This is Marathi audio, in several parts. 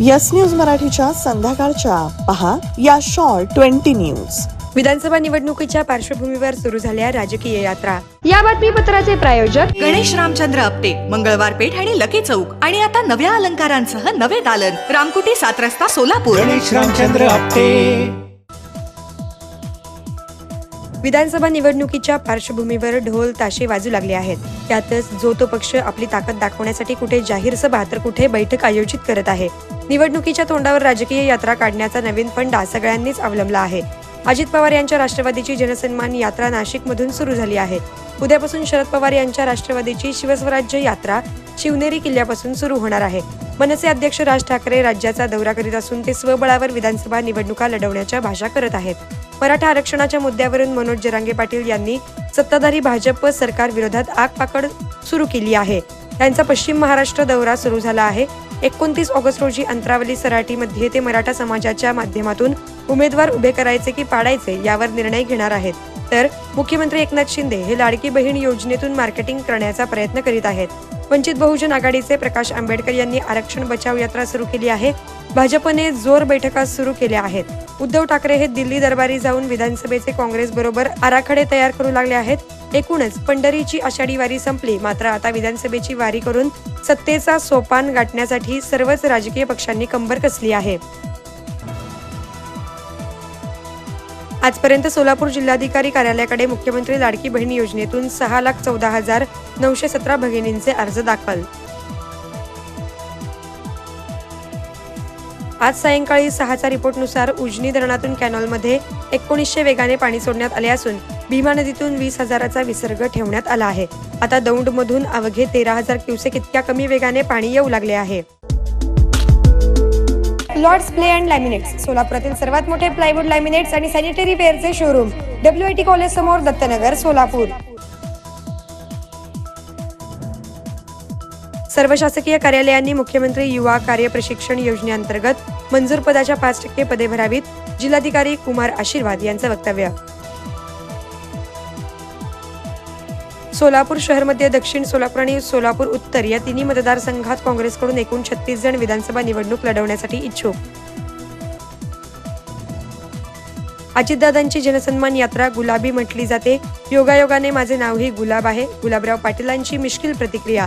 यस न्यूज मराठीच्या संध्याकाळच्या. पहा या शॉर्ट ट्वेंटी न्यूज. विधानसभा निवडणुकीच्या पार्श्वभूमीवर सुरू झाल्या राजकीय यात्रा. या बातमीपत्राचे प्रायोजक गणेश रामचंद्र आपटे मंगळवार पेठ आणि लकी चौक. आणि आता नव्या अलंकारांसह नवे दालन. रामकुटी सात रस्ता सोलापूर. गणेश रामचंद्र आपटे. विधानसभा निवडणुकीच्या पार्श्वभूमीवर ढोल ताशे वाजू लागले आहेत. त्यातच जो तो पक्ष आपली ताकद दाखवण्यासाठी कुठे जाहीर सभा तर कुठे बैठक आयोजित करत आहे. निवडणुकीच्या तोंडावर राजकीय यात्रा काढण्याचा नवीन फंडा सगळ्यांनीच अवलंबला आहे. अजित पवार यांच्या राष्ट्रवादीची जनसन्मान यात्रा नाशिकमधून सुरू झाली आहे. उद्यापासून शरद पवार यांच्या राष्ट्रवादीची शिवस्वराज्य यात्रा शिवनेरी किल्ल्यापासून सुरू होणार आहे. मनसे अध्यक्ष राज ठाकरे राज्याचा दौरा करीत असून ते स्वबळावर विधानसभा निवडणुका लढवण्याच्या भाषा करत आहेत. मराठा आरक्षणाच्या मुद्द्यावरून मनोज जरांगे पाटील यांनी सत्ताधारी भाजप सरकार विरोधात आगपाकड सुरू केली आहे. त्यांचा पश्चिम महाराष्ट्र दौरा सुरू झाला आहे. एकोणतीस ऑगस्ट रोजी अंतरावली सराटीमध्ये ते मराठा समाजाच्या माध्यमातून उमेदवार उभे करायचे की पाडायचे यावर निर्णय घेणार आहेत. तर मुख्यमंत्री एकनाथ शिंदे हे लाडकी बहीण योजनेतून मार्केटिंग करण्याचा प्रयत्न करीत आहेत. वंचित बहुजन आघाडीचे प्रकाश आंबेडकर यांनी आरक्षण बचाव यात्रा सुरू केली आहे. भाजपने जोर बैठका सुरू केल्या आहेत. उद्धव ठाकरे हे दिल्ली दरबारी जाऊन विधानसभेचे काँग्रेस बरोबर आराखडे तयार करू लागले आहेत. एकूणच पंढरीची आषाढी वारी संपली. मात्र आता विधानसभेची वारी करून सत्तेचा सोपान गाठण्यासाठी सर्वच राजकीय पक्षांनी कंबर कसली आहे. आजपर्यंत सोलापूर जिल्हाधिकारी कार्यालयाकडे मुख्यमंत्री लाडकी बहीण योजनेतून सहा लाख चौदा हजार नऊशे सतरा भगिनींचे अर्ज दाखल. आज सायंकाळी सहाच्या रिपोर्टनुसार उजनी धरणातून कॅनॉलमध्ये एकोणीसशे वेगाने पाणी सोडण्यात आले असून भीमा नदीतून वीस हजाराचा विसर्ग ठेवण्यात आला आहे. आता दौंडमधून अवघे तेरा हजार क्युसेक इतक्या कमी वेगाने पाणी येऊ लागले आहे. लॉर्ड्स प्ले अँड लॅमिनेट्स सोलापुरातील सर्वात मोठे प्लायवूड लॅमिनेट्स आणि sanitary वेअरचे showroom W I T college समोर दत्तनगर सोलापूर. सर्व शासकीय कार्यालयांनी मुख्यमंत्री युवा कार्य प्रशिक्षण योजनेअंतर्गत मंजूर पदाच्या पाच टक्के पदे भरावीत जिल्हाधिकारी कुमार आशीर्वाद यांचं वक्तव्य. सोलापूर शहरमध्ये दक्षिण सोलापूर आणि सोलापूर उत्तर या तिन्ही मतदारसंघात काँग्रेसकडून एकूण छत्तीस जण विधानसभा निवडणूक लढवण्यासाठी इच्छुक. अजितदादांची जनसन्मान यात्रा गुलाबी म्हटली जाते. योगायोगाने माझे नावही गुलाब आहे. गुलाबराव पाटीलांची मिश्किल प्रतिक्रिया.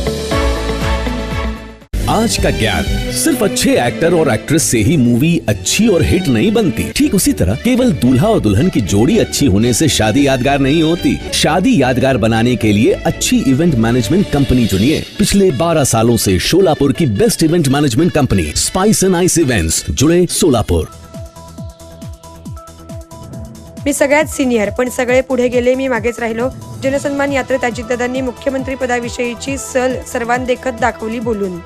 आज का ज्ञान सिर्फ़ अच्छे एक्टर और एक्ट्रेस से ही मूवी अच्छी और हिट नहीं बनती। ठीक उसी तरह केवल दूल्हा और दुल्हन की जोड़ी अच्छी होने से शादी यादगार नहीं होती। शादी यादगार बनाने के लिए अच्छी इवेंट मैनेजमेंट कंपनी चुनिए। पिछले 12 सालों से शोलापुर की best event management company spice and ice events जुड़े सोलापुर मी सगळ्यात सिनियर पण सगळे पुढे गेले मी मागेच राहिलो. जनसन्मान यात्रेत अजितदादांनी मुख्यमंत्री पदाविषयीची सल सर्वांदेखत दाखवली बोलून.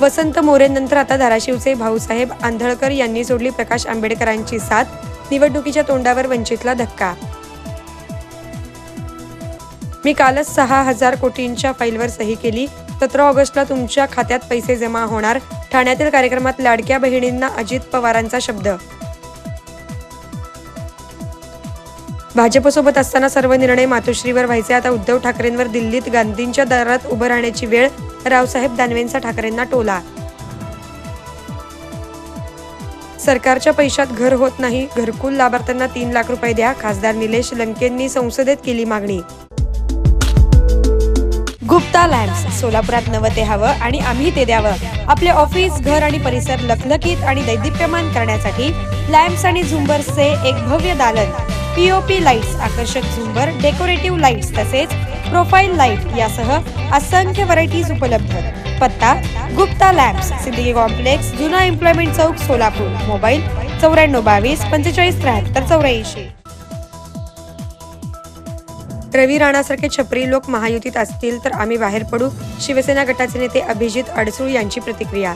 वसंत मोरेनंतर आता धाराशिवचे भाऊसाहेब आंधळकर यांनी सोडली प्रकाश आंबेडकरांची साथ निवडणुकीच्या तोंडावर वंचितला धक्का. मी कालच सहा हजार कोटींच्या फाईलवर सही केली. सतरा ऑगस्टला तुमच्या खात्यात पैसे जमा होणार. ठाण्यातील कार्यक्रमात लाडक्या बहिणींना अजित पवारांचा शब्द भाजपसोबत असताना सर्व निर्णय मातोश्रीवर व्हायचे. आता उद्धव ठाकरेंवर दिल्लीत गांधींच्या दारात उभं राहण्याची वेळ रावसाहेब दानवेंचा ठाकरेंना टोला. सरकारच्या पैशात घर होत नाही. घरकुल लाभार्थ्यांना तीन लाख रुपये द्या. खासदार निलेश लंकेंनी संसदेत केली मागणी. गुप्ता लॅम्प्स सोलापुरात नवं ते हवं आणि आम्ही ते द्यावं. आपले ऑफिस घर आणि परिसर लखलखीत आणि दैदिप्यमान करण्यासाठी लॅम्प्स आणि झुंबर्सचे एक भव्य दालन. पीओपी लाईट्स आकर्षक झुंबर डेकोरेटिव्ह लाईट्स तसेच प्रोफाईल लाइट यासह असंख्य व्हरायटीज उपलब्ध. पत्ता गुप्ता लॅब्स सिद्दीकी कॉम्प्लेक्स जुना एम्प्लॉयमेंट चौक सोलापूर. मोबाईल चौऱ्याण्णव बावीस पंचेचाळीस त्र्याहत्तर चौऱ्याऐंशी. रवी राणासारखे छपरी लोक महायुतीत असतील तर आम्ही बाहेर पडू शिवसेना गटाचे नेते अभिजित अडसूळ यांची प्रतिक्रिया.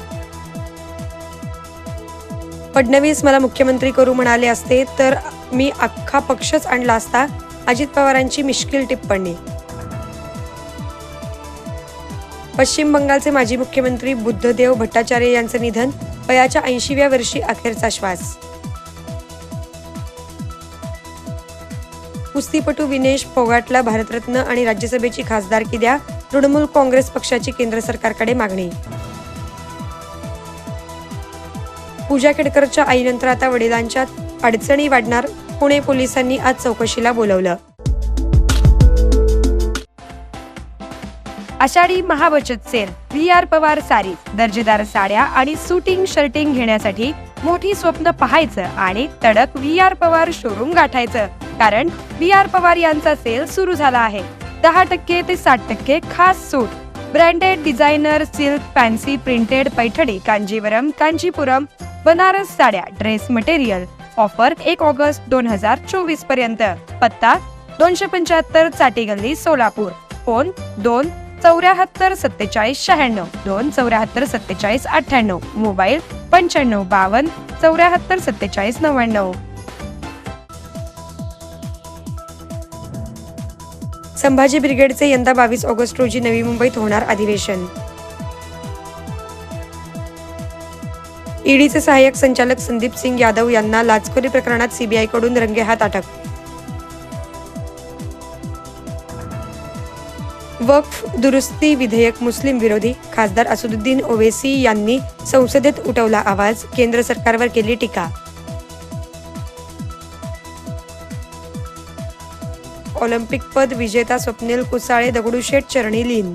फडणवीस मला मुख्यमंत्री करू म्हणाले असते तर मी अख्खा पक्षच आणला असता अजित पवारांची मिश्किल टिप्पणी. पश्चिम बंगालचे माजी मुख्यमंत्री बुद्धदेव भट्टाचार्य यांचं निधन वयाच्या ऐंशीव्या वर्षी अखेरचा श्वास. कुस्तीपटू विनेश फोगाटला भारतरत्न आणि राज्यसभेची खासदारकी द्या तृणमूल काँग्रेस पक्षाची केंद्र सरकारकडे मागणी. पूजा केडकरच्या आईनंतर आता वडिलांच्या अडचणी वाढणार पुणे पोलिसांनी आज चौकशीला बोलवलं. Ashadhi महाबचत sale V R Pawar Sari दर्जेदार साड्या आणि सुटिंग शर्टिंग घेण्यासाठी मोठी स्वप्न पाहायचं आणि तडक व्ही आर पवार शोरूम गाठायचं. कारण व्ही आर पवार यांचा सेल सुरू झाला आहे. दहा टक्के ते साठ टक्के खास सूट. Branded designer silk fancy printed Paithani Kanjivaram Kanjipuram Banaras साड्या ड्रेस मटेरियल ऑफर एक ऑगस्ट दोन हजार चोवीसपर्यंत. पत्ता दोनशे पंच्याहत्तर चाटी गल्ली सोलापूर. फोन दोन चौऱ्याहत्तर सत्तेचाळीस शहाण्णव. दोन चौऱ्याहत्तर सत्तेचाळीस अठ्ठ्याण्णव. मोबाईल पंच्याण्णव बावन्न चौऱ्याहत्तर सत्तेचाळीस नव्याण्णव. संभाजी ब्रिगेडचे यंदा बावीस ऑगस्ट रोजी नवी मुंबईत होणार अधिवेशन. ईडीचे सहाय्यक संचालक संदीप सिंग यादव यांना लाचखोरी प्रकरणात सीबीआयकडून रंगेहात अटक. वक्फ दुरुस्ती विधेयक मुस्लिम विरोधी खासदार असदुद्दीन ओवेसी यांनी संसदेत उठवला आवाज केंद्र सरकारवर केली टीका. ऑलिम्पिक पद विजेता स्वप्नील कुसाळे दगडूशेठ चरणी लीन.